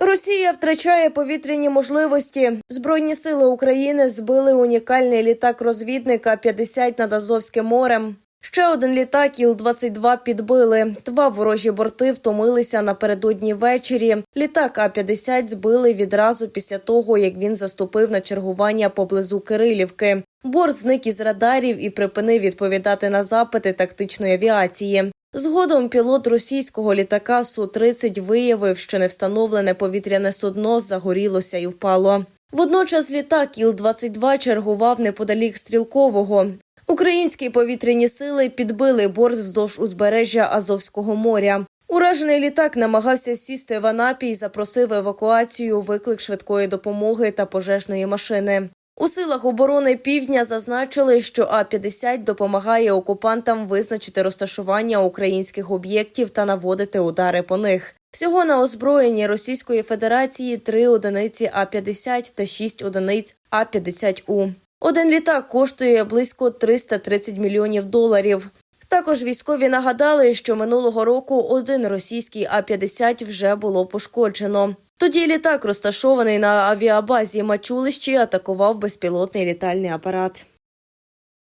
Росія втрачає повітряні можливості. Збройні сили України збили унікальний літак розвідника 50 над Азовським морем. Ще один літак Іл-22 підбили. Два ворожі борти втомилися напередодні ввечері. Літак А-50 збили відразу після того, як він заступив на чергування поблизу Кирилівки. Борт зник із радарів і припинив відповідати на запити тактичної авіації. Згодом пілот російського літака Су-30 виявив, що невстановлене повітряне судно загорілося і впало. Водночас літак Іл-22 чергував неподалік стрілкового. Українські повітряні сили підбили борт вздовж узбережжя Азовського моря. Уражений літак намагався сісти в Анапі і запросив евакуацію, виклик швидкої допомоги та пожежної машини. У силах оборони півдня зазначили, що А-50 допомагає окупантам визначити розташування українських об'єктів та наводити удари по них. Всього на озброєнні Російської Федерації три одиниці А-50 та шість одиниць А-50У. Один літак коштує близько 330 мільйонів доларів. Також військові нагадали, що минулого року один російський А-50 вже було пошкоджено. Тоді літак, розташований на авіабазі Мачулищі, атакував безпілотний літальний апарат.